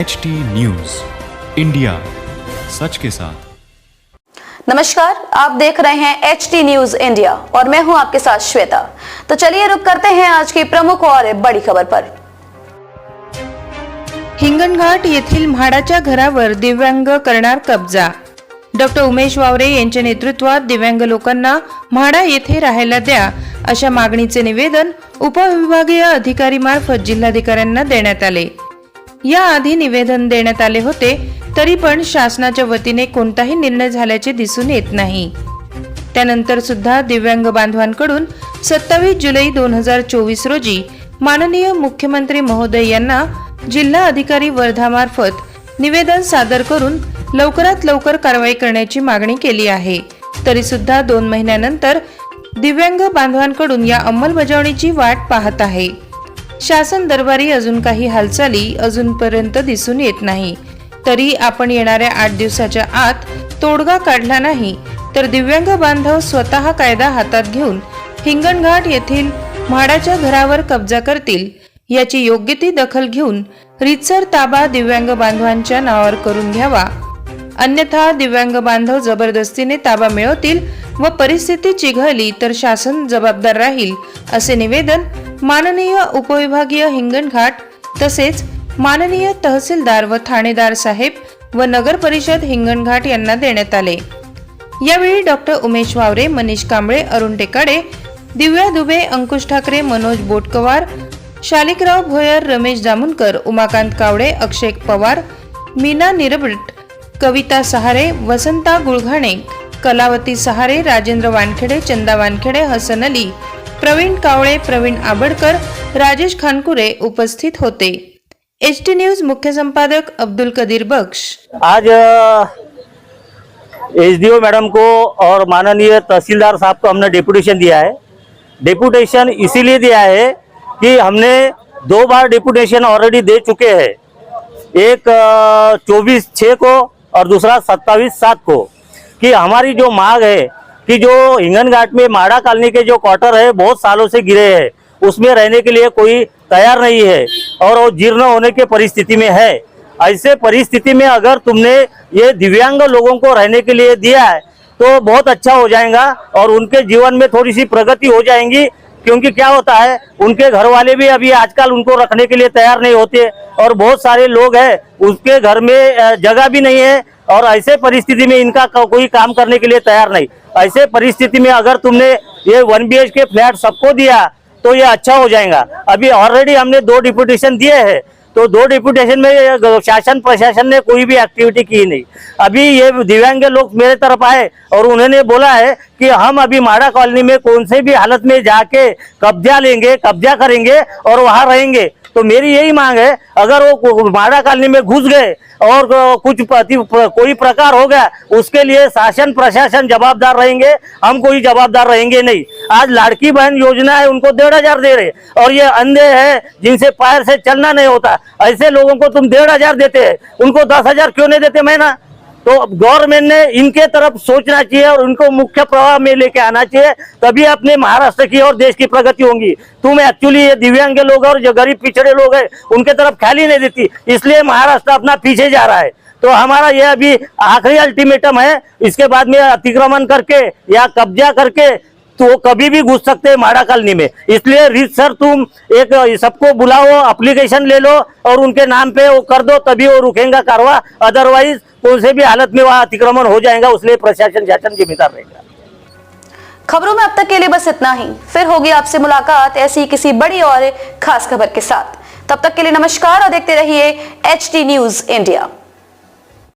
H T news India सच के साथ नमस्कार आप देख रहे हैं एच टी न्यूज इंडिया और मैं हूं आपके साथ श्वेता। तो चलिए रुक करते हैं आज की प्रमुख और बड़ी खबर पर। हिंगणघाट येथील म्हाडाच्या घरावर दिव्यांग करणार कब्जा। डॉक्टर उमेश वावरे यांच्या नेतृत्वात दिव्यांग लोकांना म्हाडा येथे राहायला द्या अशा मागणीचे निवेदन उपविभागीय अधिकारी मार्फत जिल्हाधिकाऱ्यांना देण्यात आले. याआधी निवेदन देण्यात आले होते तरी पण शासनाच्या वतीने कोणताही निर्णय झाल्याचे दिसून येत नाही. त्यानंतर सुद्धा दिव्यांग बांधवांकडून सत्तावीस जुलै दोन हजार चोवीस रोजी माननीय मुख्यमंत्री महोदय यांना जिल्हा अधिकारी वर्धामार्फत निवेदन सादर करून लवकरात लवकर कारवाई करण्याची मागणी केली आहे. तरी सुद्धा दोन महिन्यानंतर दिव्यांग बांधवांकडून या अंमलबजावणीची वाट पाहत आहे. शासन दरबारी अजून काही हालचाली अजूनपर्यंत दिसून येत नाही. तरी आपण येणाऱ्या आठ दिवसाच्या आत तोडगा काढला नाही तर दिव्यांग बांधव स्वतः कायदा हातात घेऊन हिंगणघाट येथील म्हाडाच्या घरावर कब्जा करतील याची योग्य ती दखल घेऊन रितसर ताबा दिव्यांग बांधवांच्या नावावर करून घ्यावा. अन्यथा दिव्यांग बांधव जबरदस्तीने ताबा मिळवतील व परिस्थिती चिघळली तर शासन जबाबदार राहील असे निवेदन माननीय उपविभागीय हिंगणघाट तसेच माननीय तहसीलदार व ठाणेदार साहेब व नगर परिषद हिंगणघाट यांना देण्यात आले. यावेळी डॉक्टर उमेश वावरे मनीष कांबळे अरुण टेकाडे दिव्या दुबे अंकुश ठाकरे मनोज बोटकवार शालिकराव भोयर रमेश जामुनकर उमाकांत कावडे अक्षय पवार मीना निरबट कविता सहारे वसंता गुळघाणे कलावती सहारे राजेंद्र वानखेडे चंदा वानखेडे हसन अली प्रवीण कावळे, प्रवीण आबडकर, राजेश खानकुरे उपस्थित होते. एच टी न्यूज़ मुख्य संपादक अब्दुल कदीर बख्श. आज एसडीओ मैडम को और माननीय तहसीलदार साहब को हमने डेपुटेशन दिया है। डेपुटेशन इसीलिए दिया है कि हमने दो बार डेपुटेशन ऑलरेडी दे चुके हैं। एक चौबीस छः को और दूसरा सत्ताईस सात को। कि हमारी जो मांग है कि जो हिंगन घाट में माड़ा कॉलोनी के जो क्वार्टर है, बहुत सालों से गिरे हैं। उसमें रहने के लिए कोई तैयार नहीं है और वो जीर्ण होने की परिस्थिति में है। ऐसे परिस्थिति में अगर तुमने ये दिव्यांग लोगों को रहने के लिए दिया है तो बहुत अच्छा हो जाएगा और उनके जीवन में थोड़ी सी प्रगति हो जाएँगी, क्योंकि क्या होता है, उनके घर वाले भी अभी आजकल उनको रखने के लिए तैयार नहीं होते और बहुत सारे लोग हैं उसके घर में जगह भी नहीं है और ऐसे परिस्थिति में इनका कोई काम करने के लिए तैयार नहीं। ऐसे परिस्थिति में अगर तुमने ये वन बी के फ्लैट सबको दिया तो ये अच्छा हो जाएगा। अभी ऑलरेडी हमने दो डिपुटेशन दिए हैं। तो दो डिपुटेशन में शासन प्रशासन ने कोई भी एक्टिविटी की नहीं। अभी ये दिव्यांग लोग मेरे तरफ़ आए और उन्होंने बोला है कि हम अभी माड़ा कॉलोनी में कौन से भी हालत में जाके कब्जा लेंगे, कब्जा करेंगे और वहाँ रहेंगे। तो मेरी यही मांग है, अगर वो माड़ा कॉलोनी में घुस गए और कुछ प्रति कोई प्रकार हो गया, उसके लिए शासन प्रशासन जवाबदार रहेंगे, हम कोई जवाबदार रहेंगे नहीं। आज लाड़की बहन योजना है, उनको डेढ़ हज़ार दे रहे और ये अंधे हैं, जिनसे पैर से चलना नहीं होता। ऐसे लोगों को तुम डेढ़ हज़ार देते हैं उनको दस हज़ार क्यों नहीं देते महीना तो गवर्नमेंट ने इनके तरफ़ सोचना चाहिए और उनको मुख्य प्रवाह में लेके आना चाहिए, तभी अपने महाराष्ट्र की और देश की प्रगति होगी। तुम एक्चुअली ये दिव्यांग लोग और जो गरीब पिछड़े लोग हैं, उनके तरफ़ ख्याल नहीं देती, इसलिए महाराष्ट्र अपना पीछे जा रहा है। तो हमारा ये अभी आखिरी अल्टीमेटम है, इसके बाद में अतिक्रमण करके या कब्जा करके तो वो कभी भी घुस सकते हैं माड़ा कॉलोनी में। इसलिए रित सर, तुम एक सबको बुलाओ एप्लीकेशन ले लो और उनके नाम पे वो कर दो, तभी वो रुकेगा कारवा। अदरवाइज़ कौन से भी हालत में वहाँ अतिक्रमण हो जाएगा, उसलिए प्रशासन शासन जिम्मेदार रहेगा। खबरों में अब तक के लिए बस इतना ही। फिर होगी आपसे मुलाकात ऐसी किसी बड़ी और खास खबर के साथ। तब तक के लिए नमस्कार और देखते रहिए एच टी न्यूज़ इंडिया